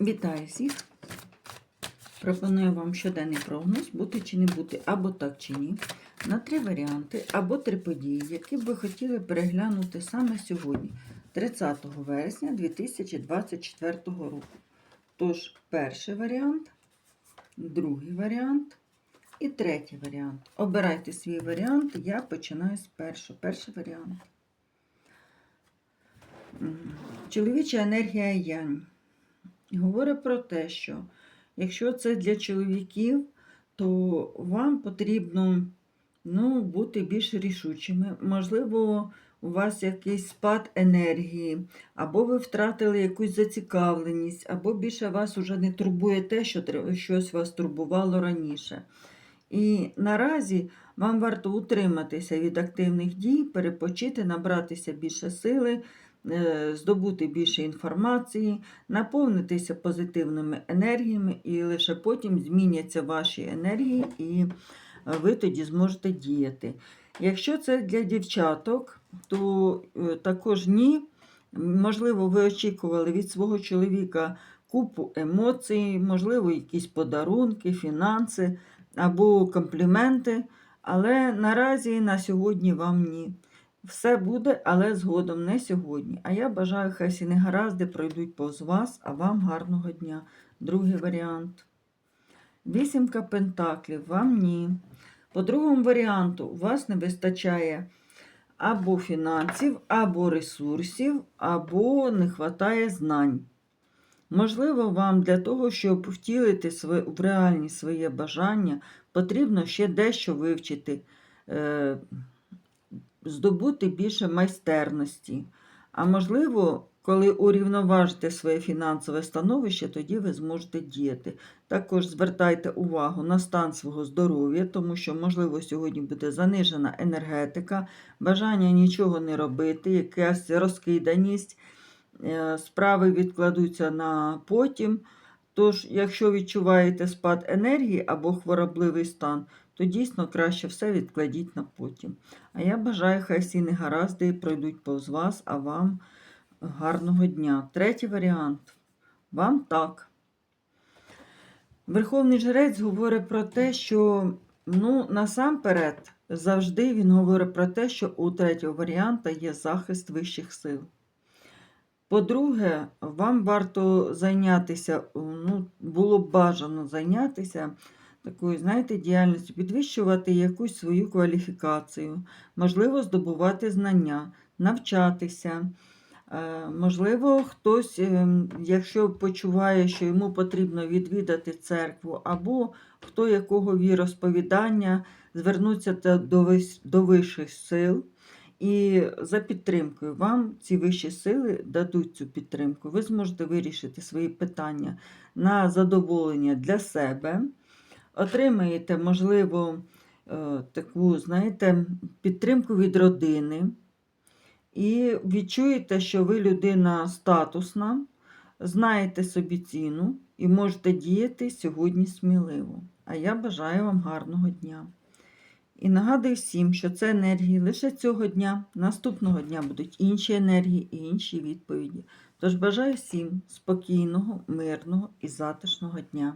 Вітаю всіх! Пропоную вам щоденний прогноз, бути чи не бути, або так чи ні, на три варіанти, або три події, які б ви хотіли переглянути саме сьогодні, 30 вересня 2024 року. Тож, перший варіант, другий варіант і третій варіант. Обирайте свій варіант, я починаю з першого. Перший варіант. Чоловіча енергія Янь говорить про те, що якщо це для чоловіків, то вам потрібно ну, бути більш рішучими. Можливо, у вас якийсь спад енергії, або ви втратили якусь зацікавленість, або більше вас уже не турбує те, що щось вас турбувало раніше. І наразі вам варто утриматися від активних дій, перепочити, набратися більше сили, здобути більше інформації, наповнитися позитивними енергіями, і лише потім зміняться ваші енергії, і е, ви тоді зможете діяти. Якщо це для дівчаток, то е, також ні. Можливо, ви очікували від свого чоловіка купу емоцій, можливо, якісь подарунки, фінанси або компліменти, але наразі на сьогодні вам ні. Все буде, але згодом не сьогодні. А я бажаю, хай всі негаразди пройдуть повз вас, а вам гарного дня. Другий варіант. Вісімка пентаклів, вам ні. По другому варіанту, у вас не вистачає або фінансів, або ресурсів, або не вистачає знань. Можливо, вам для того, щоб втілити в реальність своє бажання, потрібно ще дещо вивчити, е, здобути більше майстерності. А можливо, коли урівноважите своє фінансове становище, тоді ви зможете діяти. Також звертайте увагу на стан свого здоров'я, тому що, можливо, сьогодні буде занижена енергетика, бажання нічого не робити, якась розкиданість, е, справи відкладуться на потім. Тож, якщо відчуваєте спад енергії або хворобливий стан, то дійсно краще все відкладіть на потім. А я бажаю, хай всі негаразди пройдуть повз вас, а вам гарного дня. Третій варіант. Вам так. Верховний жрець говорить про те, що ну, насамперед завжди він говорить про те, що у третього варіанта є захист вищих сил. По-друге, вам варто зайнятися, ну, було б бажано зайнятися такою, знаєте, діяльністю, підвищувати якусь свою кваліфікацію, можливо, здобувати знання, навчатися. Е, Можливо, хтось, е, якщо почуває, що йому потрібно відвідати церкву, або хто якого віросповідання, звернуться до вищих сил. І за підтримкою вам ці вищі сили дадуть цю підтримку. Ви зможете вирішити свої питання на задоволення для себе, отримаєте, можливо, е, таку, знаєте, підтримку від родини. І відчуєте, що ви людина статусна, знаєте собі ціну і можете діяти сьогодні сміливо. А я бажаю вам гарного дня. І нагадую всім, що це енергії лише цього дня. Наступного дня будуть інші енергії і інші відповіді. Тож бажаю всім спокійного, мирного і затишного дня.